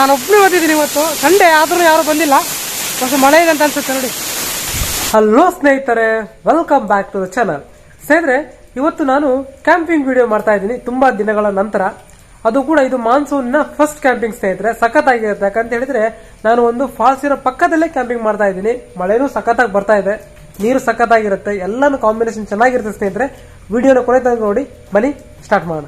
ನಾನು ಒಬ್ಬನೇ ಓದಿದ್ದೀನಿ ಇವತ್ತು. ಸಂಡೆ ಆದರೂ ಯಾರು ಬಂದಿಲ್ಲ. ಸ್ವಲ್ಪ ಮಳೆ ಇದೆ ಅಂತ ಅನ್ಸುತ್ತೆ, ನೋಡಿ. ಹಲೋ ಸ್ನೇಹಿತರೆ. Welcome back to the channel ಸ್ನೇಹಿತರೆ, ಇವತ್ತು ನಾನು ಕ್ಯಾಂಪಿಂಗ್ ವಿಡಿಯೋ ಮಾಡ್ತಾ ಇದ್ದೀನಿ ತುಂಬಾ ದಿನಗಳ ನಂತರ. ಅದು ಕೂಡ ಇದು ಮಾನ್ಸೂನ್ನ ಫಸ್ಟ್ ಕ್ಯಾಂಪಿಂಗ್ ಸ್ನೇಹಿತರೆ. ಸಖತ್ತಾಗಿರುತ್ತೆ ಯಾಕಂತ ಹೇಳಿದ್ರೆ, ನಾನು ಒಂದು ಫಾಲ್ಸ್ ಇರೋ ಪಕ್ಕದಲ್ಲೇ ಕ್ಯಾಂಪಿಂಗ್ ಮಾಡ್ತಾ ಇದ್ದೀನಿ. ಮಳೆನೂ ಸಖತ್ತಾಗಿ ಬರ್ತಾ ಇದೆ. ನೀರು ಸಖತ್ತಾಗಿರುತ್ತೆ. ಎಲ್ಲಾನು ಕಾಂಬಿನೇಷನ್ ಚೆನ್ನಾಗಿರುತ್ತೆ, ಸ್ನೇಹಿತರೆ. ವಿಡಿಯೋನ ಕೊನೆ ತನಕ ನೋಡಿ. ಬನ್ನಿ ಸ್ಟಾರ್ಟ್ ಮಾಡೋಣ.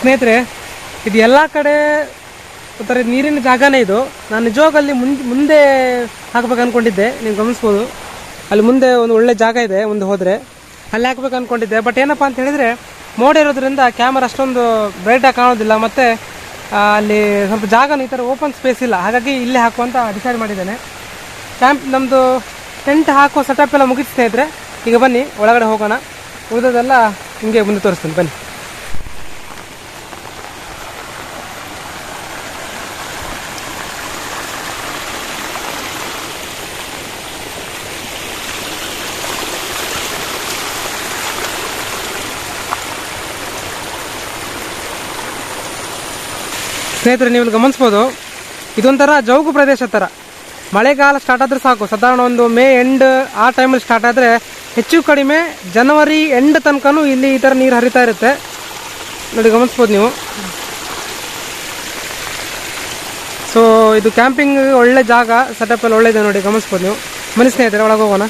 ಸ್ನೇಹಿತರೆ, ಇದು ಎಲ್ಲ ಕಡೆ ಒಂಥರ ನೀರಿನ ಜಾಗನೇ ಇದು. ನಾನು ನಿಜವಾಗಲ್ಲಿ ಮುಂದೆ ಮುಂದೆ ಹಾಕ್ಬೇಕು ಅನ್ಕೊಂಡಿದ್ದೆ, ನೀವು ಗಮನಿಸ್ಬೋದು. ಅಲ್ಲಿ ಮುಂದೆ ಒಂದು ಒಳ್ಳೆ ಜಾಗ ಇದೆ ಒಂದು ಹೋದರೆ. ಅಲ್ಲಿ ಹಾಕ್ಬೇಕು ಅನ್ಕೊಂಡಿದ್ದೆ ಬಟ್ ಏನಪ್ಪ ಅಂತ ಹೇಳಿದ್ರೆ, ಮೋಡ ಇರೋದ್ರಿಂದ ಕ್ಯಾಮರಾ ಅಷ್ಟೊಂದು ಬ್ರೈಟಾಗಿ ಕಾಣೋದಿಲ್ಲ, ಮತ್ತು ಅಲ್ಲಿ ಸ್ವಲ್ಪ ಜಾಗನೂ ಈ ಥರ ಓಪನ್ ಸ್ಪೇಸ್ ಇಲ್ಲ. ಹಾಗಾಗಿ ಇಲ್ಲೇ ಹಾಕುವಂತ ಡಿಸೈಡ್ ಮಾಡಿದ್ದೇನೆ. ಕ್ಯಾಂಪ್ ನಮ್ಮದು ಟೆಂಟ್ ಹಾಕೋ ಸೆಟಪ್ ಎಲ್ಲ ಮುಗಿಸ್ತಾ ಇದ್ದರೆ ಈಗ ಬನ್ನಿ, ಒಳಗಡೆ ಹೋಗೋಣ. ಉಳಿದದೆಲ್ಲ ಹಿಂಗೆ ಮುಂದೆ ತೋರಿಸ್ತೀನಿ. ಬನ್ನಿ. ಸ್ನೇಹಿತರೆ ನೀವು ಗಮನಿಸ್ಬೋದು, ಇದೊಂಥರ ಜೌಗು ಪ್ರದೇಶ ಥರ. ಮಳೆಗಾಲ ಸ್ಟಾರ್ಟ್ ಆದರೆ ಸಾಕು. ಸಾಧಾರಣ ಒಂದು ಮೇ ಎಂಡ್ ಆ ಟೈಮಲ್ಲಿ ಸ್ಟಾರ್ಟ್ ಆದರೆ ಹೆಚ್ಚು ಕಡಿಮೆ ಜನವರಿ ಎಂಡ್ ತನಕನೂ ಇಲ್ಲಿ ಈ ಥರ ನೀರು ಹರಿತಾ ಇರುತ್ತೆ. ನೋಡಿ, ಗಮನಿಸ್ಬೋದು ನೀವು. ಸೊ ಇದು ಕ್ಯಾಂಪಿಂಗ್ ಒಳ್ಳೆ ಜಾಗ ಸೆಟಪ್ ಎಲ್ಲ ಒಳ್ಳೆ ಇದೆ ನೋಡಿ, ಗಮನಿಸ್ಬೋದು ನೀವು. ಮನೆ ಸ್ನೇಹಿತರೆ, ಒಳಗೆ ಹೋಗೋಣ.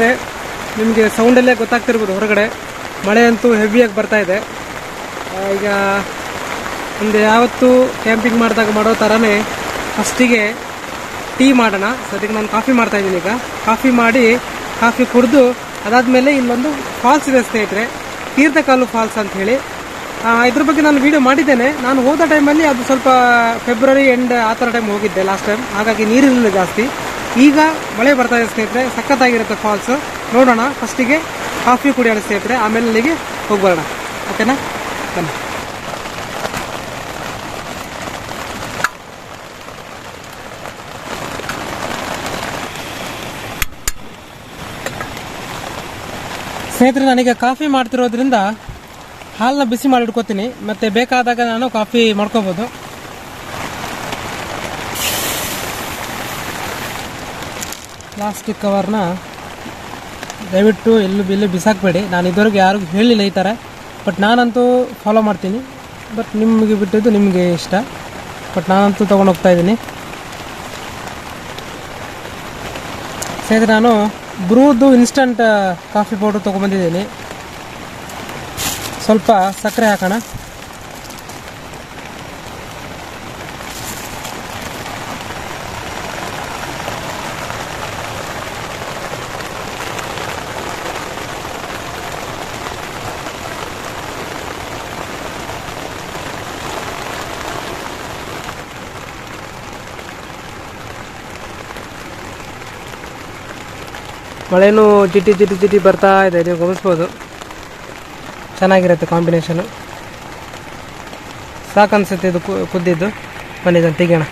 ಸ್ನೇಹಿತರೆ ನಿಮಗೆ ಸೌಂಡಲ್ಲೇ ಗೊತ್ತಾಗ್ತಿರ್ಬೋದು ಹೊರಗಡೆ. ಮಳೆ ಅಂತೂ ಹೆವಿಯಾಗಿ ಬರ್ತಾ ಇದೆ. ಈಗ ಒಂದು ಯಾವತ್ತು ಕ್ಯಾಂಪಿಂಗ್ ಮಾಡಿದಾಗ ಮಾಡೋ ಥರನೇ ಫಸ್ಟಿಗೆ ಟೀ ಮಾಡೋಣ. ಸದ್ಯಕ್ಕೆ ನಾನು ಕಾಫಿ ಮಾಡ್ತಾ ಇದ್ದೀನಿ ಈಗ. ಕಾಫಿ ಮಾಡಿ ಕಾಫಿ ಕುಡಿದು ಅದಾದಮೇಲೆ ಇಲ್ಲೊಂದು ಫಾಲ್ಸ್ ಇದೆ ಸ್ನೇಹಿತರೆ. ತೀರ್ಥಕಾಲು ಫಾಲ್ಸ್ ಅಂತ ಹೇಳಿ. ಇದ್ರ ಬಗ್ಗೆ ನಾನು ವಿಡಿಯೋ ಮಾಡಿದ್ದೇನೆ. ನಾನು ಹೋದ ಟೈಮಲ್ಲಿ ಅದು ಸ್ವಲ್ಪ ಫೆಬ್ರವರಿ ಎಂಡ್ ಆ ಥರ ಟೈಮ್ ಹೋಗಿದ್ದೆ ಲಾಸ್ಟ್ ಟೈಮ್ ಹಾಗಾಗಿ ನೀರಿರಲಿಲ್ಲ ಜಾಸ್ತಿ. ಈಗ ಮಳೆ ಬರ್ತಾ ಇದೆ ಸ್ನೇಹಿತರೆ, ಸಖತ್ತಾಗಿರುತ್ತೆ ಫಾಲ್ಸ್ ನೋಡೋಣ, ಫಸ್ಟಿಗೆ ಕಾಫಿ ಕುಡಿಯೋಣ ಸ್ನೇಹಿತರೆ, ಆಮೇಲೆ ಅಲ್ಲಿಗೆ ಹೋಗಿ ಬರೋಣ ಓಕೆನಾ ಬನ್ನಿ. ಸ್ನೇಹಿತರೆ, ನನಗೆ ಕಾಫಿ ಮಾಡ್ತಿರೋದ್ರಿಂದ ಹಾಲನ್ನ ಬಿಸಿ ಮಾಡಿ ಇಟ್ಕೋತೀನಿ. ಮತ್ತೆ ಬೇಕಾದಾಗ ನಾನು ಕಾಫಿ ಮಾಡ್ಕೋಬೋದು. ಪ್ಲಾಸ್ಟಿಕ್ ಕವರ್ನ ದಯವಿಟ್ಟು ಎಲ್ಲೂ ಬಿಲ್ಲು ಬಿಸಾಕಬೇಡಿ. ನಾನು ಇದುವರೆಗೆ ಯಾರಿಗೂ ಹೇಳಿಲ್ಲ ಈ ಥರ ಬಟ್ ನಾನಂತೂ ಫಾಲೋ ಮಾಡ್ತೀನಿ. ಬಟ್ ನಿಮಗೆ ಬಿಟ್ಟಿದ್ದು ನಿಮಗೆ ಇಷ್ಟ. ಬಟ್ ನಾನಂತೂ ತೊಗೊಂಡು ಹೋಗ್ತಾ ಇದ್ದೀನಿ. ಸ್ನೇಹಿತರೆ, ನಾನು ಬ್ರೂದು ಇನ್ಸ್ಟಂಟ್ ಕಾಫಿ ಪೌಡ್ರ್ ತೊಗೊಂಬಂದಿದ್ದೀನಿ ಸ್ವಲ್ಪ ಸಕ್ಕರೆ ಹಾಕೋಣ. ಮಳೆನೂ ಜಿಟಿ ಜಿಟಿ ಜಿಟಿ ಬರ್ತಾ ಇದೆ ನೀವು ಗಮನಿಸ್ಬೋದು ಚೆನ್ನಾಗಿರುತ್ತೆ ಕಾಂಬಿನೇಷನು. ಸಾಕನ್ಸುತ್ತೆ ಇದು ಕುದ್ದಿದ್ದು. ಬನ್ನಿ ಇದನ್ನು ತೆಗಿಯೋಣ.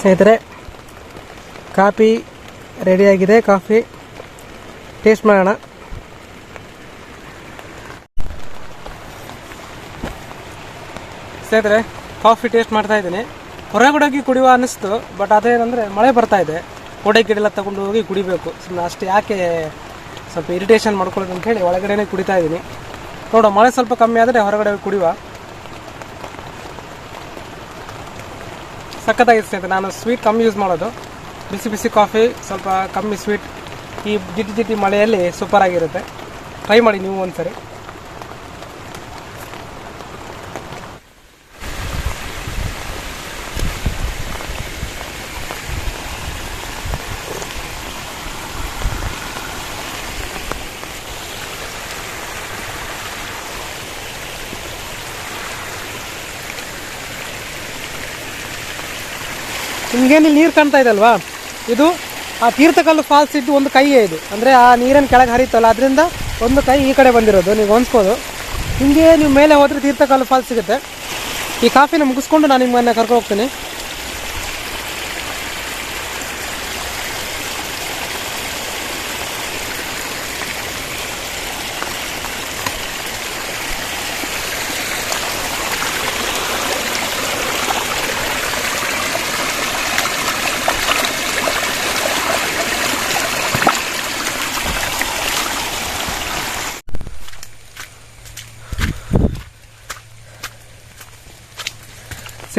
ಸ್ನೇಹಿತರೆ ಕಾಫಿ ರೆಡಿಯಾಗಿದೆ ಕಾಫಿ ಟೇಸ್ಟ್ ಮಾಡೋಣ. ಸ್ನೇಹಿತರೆ, ಕಾಫಿ ಟೇಸ್ಟ್ ಮಾಡ್ತಾ ಇದ್ದೀನಿ. ಹೊರಗಡೆ ಹೋಗಿ ಕುಡಿಯುವ ಅನ್ನಿಸ್ತು ಬಟ್ ಅದೇನಂದರೆ ಮಳೆ ಬರ್ತಾ ಇದೆ. ಕೋಡೆ ಗಿಡೆಲ್ಲ ತಗೊಂಡು ಹೋಗಿ ಕುಡಿಬೇಕು. ಸುಮ್ಮನೆ ಅಷ್ಟು, ಯಾಕೆ ಸ್ವಲ್ಪ ಇರಿಟೇಷನ್ ಮಾಡ್ಕೊಳ್ಳೋದು ಅಂತ ಹೇಳಿ ಒಳಗಡೆನೇ ಕುಡಿತಾ ಇದ್ದೀನಿ. ನೋಡೋ, ಮಳೆ ಸ್ವಲ್ಪ ಕಮ್ಮಿ ಆದರೆ ಹೊರಗಡೆ ಕುಡಿಯುವ. ಸಖತ್ತಾಗಿದೆ ಸ್ನೇಹಿತರೆ, ನಾನು ಸ್ವೀಟ್ ಕಮ್ಮಿ ಯೂಸ್ ಮಾಡೋದು. ಬಿಸಿ ಬಿಸಿ ಕಾಫಿ, ಸ್ವಲ್ಪ ಕಮ್ಮಿ ಸ್ವೀಟ್ ಈ ಜಿಟಿ ಜಿಟಿ ಮಳೆಯಲ್ಲಿ ಸೂಪರ್ ಆಗಿರುತ್ತೆ. ಟ್ರೈ ಮಾಡಿ ನೀವು ಒಂದ್ಸರಿ. ನಿಮ್ಗೇನು ನೀರು ಕಾಣ್ತಾ ಇದೆ ಅಲ್ವಾ? ಇದು ಆ ತೀರ್ಥಕಲ್ಲು ಫಾಲ್ಸ್ ಇದ್ದು ಒಂದು ಕೈಯೇ ಇದು. ಅಂದರೆ ಆ ನೀರನ್ನು ಕೆಳಗೆ ಹರಿತಲ್ಲ, ಅದರಿಂದ ಒಂದು ಕೈ ಈ ಕಡೆ ಬಂದಿರೋದು, ನೀವು ಹೊಂದ್ಕೋದು ಹಿಂಗೆ ನೀವು ಮೇಲೆ ಹೋದರೆ ತೀರ್ಥಕಲ್ಲು ಫಾಲ್ಸ್ ಸಿಗುತ್ತೆ. ಈ ಕಾಫಿನ ಮುಗಿಸ್ಕೊಂಡು ನಾನು ನಿಮ್ಮನ್ನು ಕರ್ಕೊಂಡು ಹೋಗ್ತೀನಿ.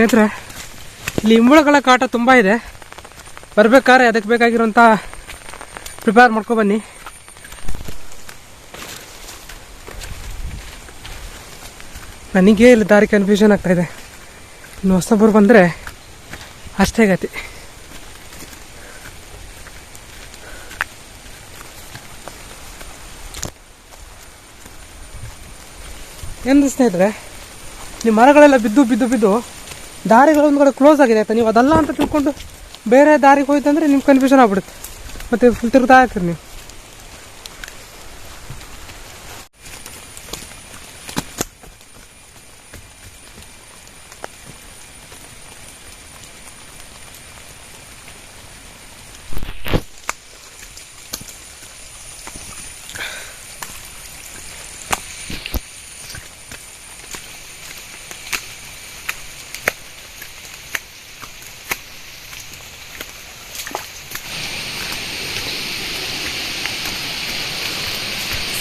ಸ್ನೇಹಿತರೆ, ಇಲ್ಲಿ ಇಂಬುಳಗಳ ಕಾಟ ತುಂಬ ಇದೆ. ಬರಬೇಕಾದ್ರೆ ಅದಕ್ಕೆ ಬೇಕಾಗಿರೋಂಥ ಪ್ರಿಪೇರ್ ಮಾಡ್ಕೊಬನ್ನಿ ನನಗೆ ಇಲ್ಲಿ ದಾರಿ ಕನ್ಫ್ಯೂಷನ್ ಆಗ್ತಾ ಇದೆ. ಇನ್ನು ಹೊಸಬರು ಬಂದರೆ ಅಷ್ಟೇ ಗತಿ. ಎಂದು ಸ್ನೇಹಿತರೆ ನಿಮ್ಮ ಮರಗಳೆಲ್ಲ ಬಿದ್ದು ಬಿದ್ದು ಬಿದ್ದು ದಾರಿಗಳು ಒಂದು ಕಡೆ ಕ್ಲೋಸ್ ಆಗಿದೆ ಆಯ್ತಾ? ನೀವು ಅದಲ್ಲ ಅಂತ ತಿಳ್ಕೊಂಡು ಬೇರೆ ದಾರಿಗೆ ಹೋಯ್ತಂದ್ರೆ ನಿಮ್ಗೆ ಕನ್ಫ್ಯೂಷನ್ ಆಗ್ಬಿಡುತ್ತೆ. ಮತ್ತೆ ಫುಲ್ ತಿರುಗ್ತಾ ಇರ್ತೀರಿ ನೀವು.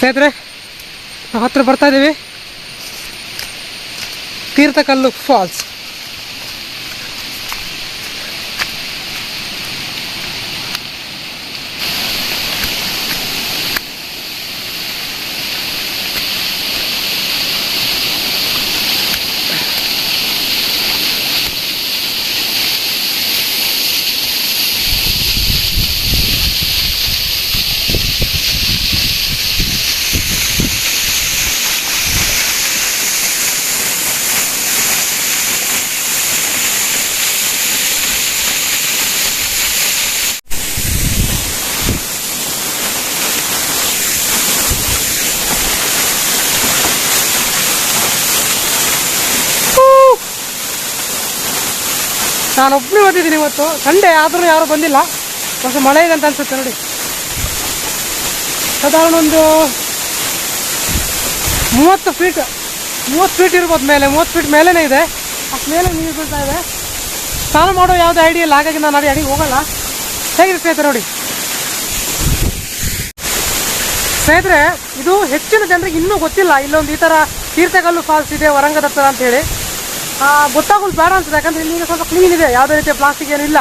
ಸ್ನೇಹಿತರೆ ನಾವು ಹತ್ರ ಬರ್ತಾ ಇದ್ದೀವಿ. ತೀರ್ಥಕಲ್ಲು ಫಾಲ್ಸ್. ನಾನು ಒಬ್ಬನೇ ಓದಿದ್ದೀನಿ ಇವತ್ತು. ಸಂಡೆ ಆದರೂ ಯಾರು ಬಂದಿಲ್ಲ. ಹೊಸ ಮಳೆ ಇದೆ ಅಂತ ಅನ್ಸುತ್ತೆ ನೋಡಿ. ಸಾಧಾರಣ ಒಂದು ಮೂವತ್ತು ಫೀಟ್ ಮೂವತ್ತು ಫೀಟ್ ಇರ್ಬೋದು ಮೇಲೆ ಮೂವತ್ತು ಫೀಟ್ ಮೇಲೇ ಇದೆ. ಅಷ್ಟು ಮೇಲೆ ನೀರು ಬೀಳ್ತಾ ಇದೆ. ಸ್ನಾನ ಮಾಡೋ ಯಾವುದೇ ಐಡಿಯಾ ಇಲ್ಲ. ಹಾಗಾಗಿ ನಾನು ಅಡಿ ಅಡಿಗೆ ಹೋಗಲ್ಲ. ಹೇಗಿದೆ ಸ್ನೇಹಿತರೆ ನೋಡಿ. ಸ್ನೇಹಿತರೆ ಇದು ಹೆಚ್ಚಿನ ಜನರಿಗೆ ಇನ್ನೂ ಗೊತ್ತಿಲ್ಲ. ಇಲ್ಲೊಂದು ಈ ಥರ ತೀರ್ಥಗಲ್ಲು ಫಾಲ್ಸ್ ಇದೆ ವರಂಗದ ಅಂತೇಳಿ ಅಂತ ಹೇಳಿ. ಆ, ಗೊತ್ತಾಗೋದು ಬೇಡ ಅನ್ಸುತ್ತೆ. ಯಾಕಂದ್ರೆ ಇಲ್ಲಿ ಸ್ವಲ್ಪ ಕ್ಲೀನ್ ಇದೆ. ಯಾವುದೇ ರೀತಿಯ ಪ್ಲಾಸ್ಟಿಕ್ ಏನಿಲ್ಲ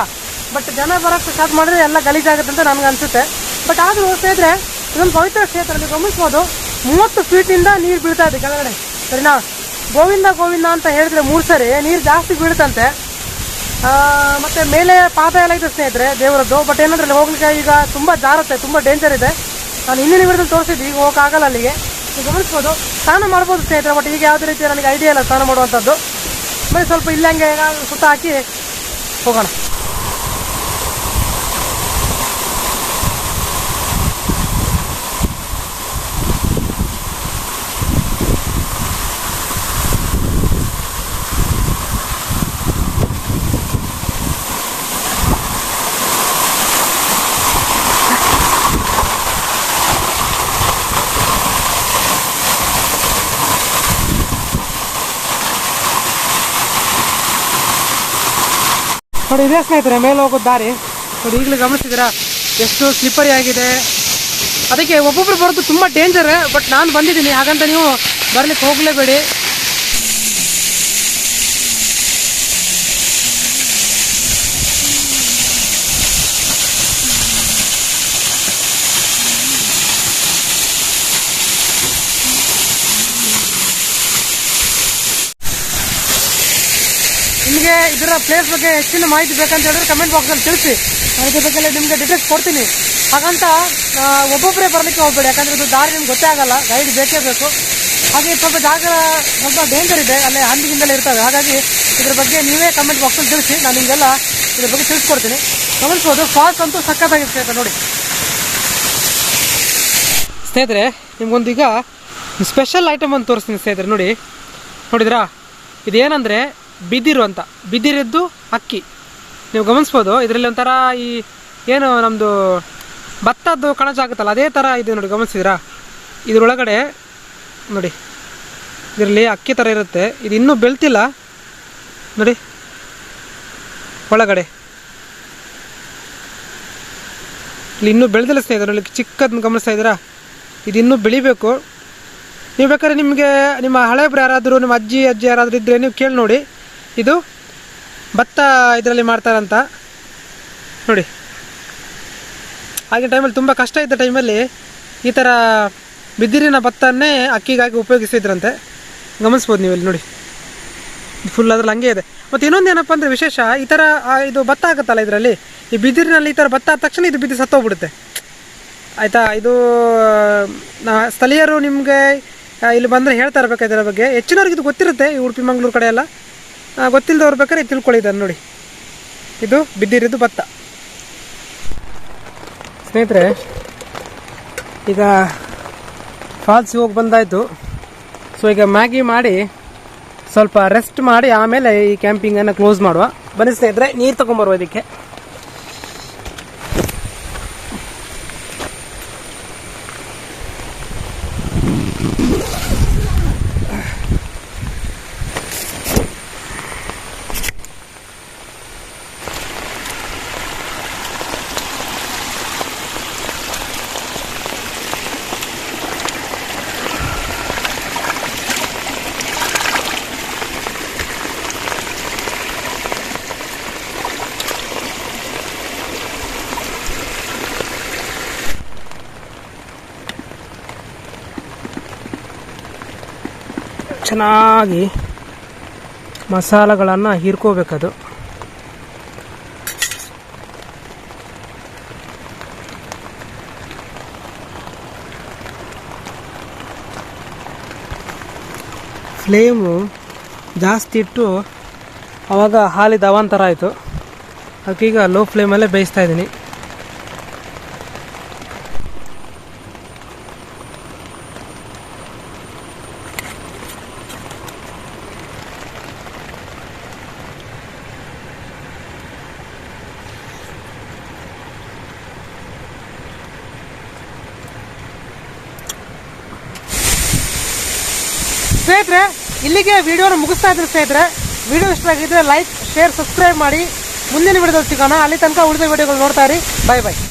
ಬಟ್ ಜನ ಬರೋಕ್ಕೆ ಸ್ಟಾರ್ಟ್ ಮಾಡಿದ್ರೆ ಎಲ್ಲ ಗಲೀಜಾಗುತ್ತೆ ಅಂತ ನನಗೆ ಅನಿಸುತ್ತೆ. ಬಟ್ ಆದರೂ ಸ್ನೇಹಿತರೆ ಇದೊಂದು ಪವಿತ್ರ ಕ್ಷೇತ್ರ ನೀವು ಗಮನಿಸ್ಬೋದು. ಮೂವತ್ತು ಫೀಟಿಂದ ನೀರು ಬೀಳ್ತಾ ಇದೆ ಕೆಳಗಡೆ. ಸರಿನಾ? ಗೋವಿಂದ ಗೋವಿಂದ ಅಂತ ಹೇಳಿದ್ರೆ ಮೂರು ಸರಿ. ನೀರು ಜಾಸ್ತಿ ಬೀಳುತ್ತಂತೆ. ಮತ್ತು ಮೇಲೆ ಪಾದ ಎಲ್ಲ ಇದೆ ಸ್ನೇಹಿತರೆ, ದೇವರದ್ದು. ಬಟ್ ಏನಂದ್ರೆ ಅಲ್ಲಿ ಹೋಗ್ಲಿಕ್ಕೆ ಈಗ ತುಂಬ ಜಾರತ್ತೆ, ತುಂಬ ಡೇಂಜರ್ ಇದೆ. ನಾನು ಹಿಂದಿನ ವಿಡಿಯೋದಲ್ಲಿ ತೋರಿಸಿದ್ವಿ ಈಗ ಹೋಗೋಕ್ಕಾಗಲ್ಲ ಅಲ್ಲಿಗೆ. ಗಮನಿಸ್ಬೋದು. ಸ್ನಾನ ಮಾಡ್ಬೋದು ಸ್ನೇಹಿತರೆ ಬಟ್ ಈಗ ಯಾವುದೇ ರೀತಿ ನನಗೆ ಐಡಿಯಾ ಇಲ್ಲ ಸ್ನಾನ ಮಾಡುವಂಥದ್ದು. ಬರೀ ಸ್ವಲ್ಪ ಇಲ್ಲಂಗೆ ಸುತ್ತ ಹಾಕಿ ಹೋಗೋಣ. ನೋಡಿ ಇದೇ ಸ್ನೇಹಿತರೆ ಮೇಲೆ ಹೋಗೋದು ದಾರಿ. ನೋಡಿ, ಈಗಲೂ ಗಮನಿಸಿದ್ದೀರಾ? ಎಷ್ಟು ಸ್ಲಿಪ್ಪರಿ ಆಗಿದೆ. ಅದಕ್ಕೆ ಒಬ್ಬೊಬ್ರು ಬರೋದು ತುಂಬ ಡೇಂಜರ್ ಬಟ್ ನಾನು ಬಂದಿದ್ದೀನಿ. ಹಾಗಂತ ನೀವು ಬರ್ಲಿಕ್ಕೆ ಹೋಗಲೇಬೇಡಿ ನಿಮಗೆ ಇದರ ಪ್ಲೇಸ್ ಬಗ್ಗೆ ಹೆಚ್ಚಿನ ಮಾಹಿತಿ ಬೇಕಂತ ಹೇಳಿದ್ರೆ ಕಮೆಂಟ್ ಬಾಕ್ಸಲ್ಲಿ ತಿಳಿಸಿ. ನಾನು ಬಗ್ಗೆ ನಿಮಗೆ ಡೀಟೇಲ್ಸ್ ಕೊಡ್ತೀನಿ. ಹಾಗಂತ ಒಬ್ಬೊಬ್ಬರೇ ಬರಲಿಕ್ಕೆ ಹೋಗ್ಬೇಡಿ. ಯಾಕಂದ್ರೆ ಇದು ದಾರಿ ನಿಮ್ಗೆ ಗೊತ್ತೇ ಆಗಲ್ಲ. ಗೈಡ್ ಬೇಕೇ ಬೇಕು. ಹಾಗೆ ಸ್ವಲ್ಪ ಜಾಗ, ಸ್ವಲ್ಪ ಡೇಂಜರ್ ಇದೆ. ಅಲ್ಲೇ ಹಂದಿಗಿಂದಲೇ ಇರ್ತವೆ. ಹಾಗಾಗಿ ಇದ್ರ ಬಗ್ಗೆ ನೀವೇ ಕಮೆಂಟ್ ಬಾಕ್ಸಲ್ಲಿ ತಿಳಿಸಿ. ನಾನು ನಿಮಗೆಲ್ಲ ಇದ್ರ ಬಗ್ಗೆ ತಿಳಿಸ್ಕೊಡ್ತೀನಿ. ಗಮನಿಸ್ಬೋದು ಫಾಸ್ಟ್ ಅಂತೂ ಸಕ್ಕತ್ತಾಗಿರ್ತೇವೆ ನೋಡಿ. ಸ್ನೇಹಿತರೆ, ನಿಮ್ಗೊಂದೀಗ ಸ್ಪೆಷಲ್ ಐಟಮ್ ಅಂತ ತೋರಿಸ್ತೀನಿ ಸ್ನೇಹಿತರೆ. ನೋಡಿ. ನೋಡಿದ್ರಾ? ಇದೇನಂದರೆ ಬಿದಿರು ಅಂತ. ಬಿದಿರಿದ್ದು ಅಕ್ಕಿ. ನೀವು ಗಮನಿಸ್ಬೋದು, ಇದರಲ್ಲಿ ಒಂಥರ ಈ ಏನು ನಮ್ಮದು ಭತ್ತದ್ದು ಕಣಜ ಆಗುತ್ತಲ್ಲ, ಅದೇ ಥರ ಇದೆ ನೋಡಿ ಗಮನಿಸಿದ್ರಾ? ಇದರೊಳಗಡೆ ನೋಡಿ, ಇದರಲ್ಲಿ ಅಕ್ಕಿ ಥರ ಇರುತ್ತೆ. ಇದು ಇನ್ನೂ ಬೆಳ್ತಿಲ್ಲ. ನೋಡಿ, ಒಳಗಡೆ. ಇಲ್ಲಿ ಇನ್ನೂ ಬೆಳೆದಿಲ್ಲ ಸ್ನೇಹಿತರೆ ಇಲ್ಲಿ ಚಿಕ್ಕದನ್ನ ಗಮನಿಸ್ತಾ ಇದ್ದೀರಾ? ಇದು ಇನ್ನೂ ಬೆಳಿಬೇಕು. ನೀವು ಬೇಕಾದ್ರೆ ನಿಮಗೆ ನಿಮ್ಮ ಹಳೆಬ್ರು ಯಾರಾದರೂ, ನಿಮ್ಮ ಅಜ್ಜಿ ಅಜ್ಜಿ ಯಾರಾದರೂ ಇದ್ದರೆ ನೀವು ಕೇಳಿ ನೋಡಿ. ಇದು? ಭತ್ತ ಇದರಲ್ಲಿ ಮಾಡ್ತಾರಂತ. ನೋಡಿ. ಆಗಿನ ಟೈಮಲ್ಲಿ ತುಂಬ ಕಷ್ಟ ಇದ್ದ ಟೈಮಲ್ಲಿ ಈ ಥರ ಬಿದಿರಿನ ಭತ್ತನ್ನೇ ಅಕ್ಕಿಗಾಗಿ ಉಪಯೋಗಿಸಿದ್ರಂತೆ. ಗಮನಿಸ್ಬೋದು ನೀವು ಇಲ್ಲಿ ನೋಡಿ ಫುಲ್ ಅದ್ರಲ್ಲಿ ಹಂಗೆ ಇದೆ. ಮತ್ತು ಇನ್ನೊಂದು ಏನಪ್ಪ ಅಂದರೆ ವಿಶೇಷ, ಈ ಥರ ಇದು ಭತ್ತ ಆಗುತ್ತಲ್ಲ ಇದರಲ್ಲಿ? ಈ ಬಿದಿರಿನಲ್ಲಿ ಈ ಥರ ಭತ್ತ ಆದ ತಕ್ಷಣ ಇದು ಬಿದ್ದು ಸತ್ತೋಗ್ಬಿಡುತ್ತೆ. ಆಯಿತಾ? ಇದು ಸ್ಥಳೀಯರು ನಿಮಗೆ ಇಲ್ಲಿ ಬಂದರೆ ಹೇಳ್ತಾ ಇರಬೇಕು ಇದರ ಬಗ್ಗೆ? ಹೆಚ್ಚಿನವ್ರಿಗೆ ಇದು ಗೊತ್ತಿರುತ್ತೆ, ಈ ಉಡುಪಿ ಮಂಗಳೂರು ಕಡೆ ಎಲ್ಲ ಗೊತ್ತಿಲ್ಲದವ್ರು ಬೇಕಾದ್ರೆ ತಿಳ್ಕೊಳ್ಳಿ ಇದನ್ನು ನೋಡಿ. ಇದು ಬಿದ್ದಿರೋದು ಭತ್ತ. ಸ್ನೇಹಿತರೆ, ಈಗ ಫಾಲ್ಸ್ ಹೋಗಿ ಬಂದಾಯಿತು. ಸೊ ಈಗ ಮ್ಯಾಗಿ ಮಾಡಿ ಸ್ವಲ್ಪ ರೆಸ್ಟ್ ಮಾಡಿ ಆಮೇಲೆ ಈ ಕ್ಯಾಂಪಿಂಗನ್ನು ಕ್ಲೋಸ್ ಮಾಡುವ. ಬನ್ನಿ ಸ್ನೇಹಿತರೆ, ನೀರು ತೊಗೊಂಬರುವ ಇದಕ್ಕೆ. ಚೆನ್ನಾಗಿ ಮಸಾಲೆಗಳನ್ನು ಹೀರ್ಕೋಬೇಕದು. ಫ್ಲೇಮು ಜಾಸ್ತಿ ಇಟ್ಟು ಆವಾಗ ಹಾಲಿದ ಅವಾಂತರ ಆಯಿತು. ಅದಕ್ಕೀಗ ಲೋ ಫ್ಲೇಮಲ್ಲೇ ಬೇಯಿಸ್ತಾ ಇದ್ದೀನಿ ಸ್ನೇಹಿತರೆ ಇಲ್ಲಿಗೆ ವಿಡಿಯೋನ ಮುಗಿಸ್ತಾ ಇದ್ದೀನಿ ಸ್ನೇಹಿತರೆ, ವಿಡಿಯೋ ಇಷ್ಟ ಆಗಿದ್ರೆ ಲೈಕ್ ಶೇರ್ ಸಬ್ಸ್ಕ್ರೈಬ್ ಮಾಡಿ. ಮುಂದಿನ ವಿಡಿಯೋದಲ್ಲಿ ಸಿಗೋಣ. ಅಲ್ಲಿ ತನಕ ಉಳಿದ ವಿಡಿಯೋಗಳು ನೋಡ್ತಾ ಇರಿ. ಬಾಯ್ ಬಾಯ್